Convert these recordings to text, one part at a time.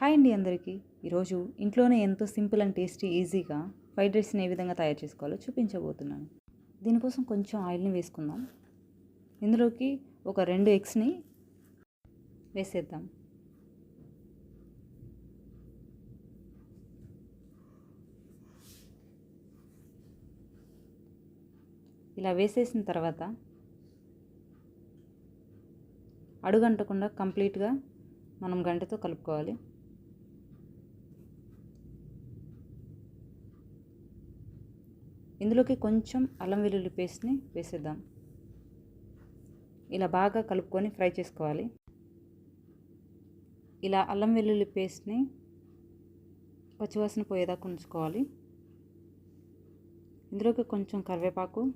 Hi అండి అందరికీ. ఈరోజు ఇంట్లోనే ఎంతో సింపుల్ అండ్ టేస్టీ ఈజీగా ఫ్రైడ్ రైస్ని ఏ విధంగా తయారు చేసుకోవాలో చూపించబోతున్నాను. దీనికోసం కొంచెం ఆయిల్ని వేసుకుందాం. ఇందులోకి ఒక రెండు ఎగ్స్ని వేసేద్దాం. ఇలా వేసేసిన తర్వాత అడుగంటకుండా కంప్లీట్గా మనం గంటతో కలుపుకోవాలి. ఇందులోకి కొంచెం అల్లం వెల్లుల్లి పేస్ట్ని వేసేద్దాం. ఇలా బాగా కలుపుకొని ఫ్రై చేసుకోవాలి. ఇలా అల్లం వెల్లుల్లి పేస్ట్ని పచ్చివాసన పోయేదాకా ఉంచుకోవాలి. ఇందులోకి కొంచెం కరివేపాకు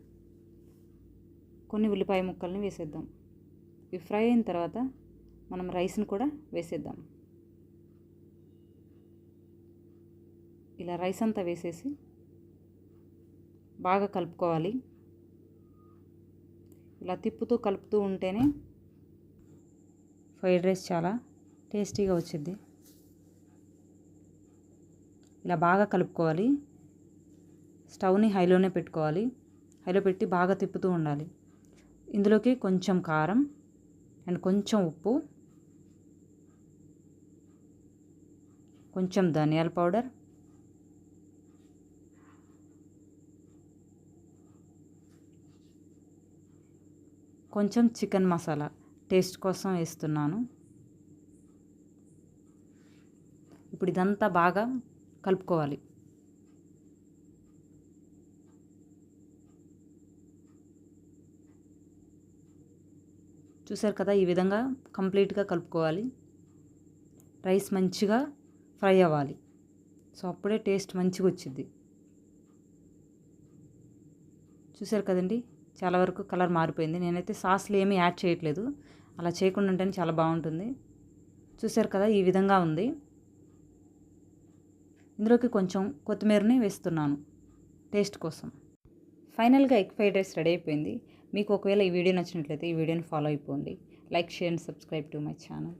కొన్ని ఉల్లిపాయ ముక్కల్ని వేసేద్దాం. ఇవి ఫ్రై అయిన తర్వాత మనం రైస్ని కూడా వేసేద్దాం. ఇలా రైస్ అంతా వేసేసి బాగా కలుపుకోవాలి. ఇలా తిప్పుతూ కలుపుతూ ఉంటేనే ఫ్రైడ్ రైస్ చాలా టేస్టీగా వచ్చింది ఇలా బాగా కలుపుకోవాలి. స్టవ్ని హైలోనే పెట్టుకోవాలి. హైలో పెట్టి బాగా తిప్పుతూ ఉండాలి. ఇందులోకి కొంచెం కారం అండ్ కొంచెం ఉప్పు కొంచెం ధనియాల పౌడర్ కొంచెం చికెన్ మసాలా టేస్ట్ కోసం వేస్తున్నాను. ఇప్పుడు ఇదంతా బాగా కలుపుకోవాలి. చూసారు కదా ఈ విధంగా కంప్లీట్గా కలుపుకోవాలి. రైస్ మంచిగా ఫ్రై అవ్వాలి. సో అప్పుడే టేస్ట్ మంచిగా వచ్చింది చూసారు కదండి చాలా వరకు కలర్ మారిపోయింది. నేనైతే సాస్లు ఏమీ యాడ్ చేయట్లేదు. అలా చేయకుండా ఉంటేనే చాలా బాగుంటుంది. చూసారు కదా ఈ విధంగా ఉంది. ఇందులోకి కొంచెం కొత్తిమీరని వేస్తున్నాను టేస్ట్ కోసం. ఫైనల్గా ఎగ్ ఫ్రైడ్ రైస్ రెడీ అయిపోయింది. మీకు ఒకవేళ ఈ వీడియో నచ్చినట్లయితే ఈ వీడియోని ఫాలో అయిపోండి. Like share and subscribe to my channel.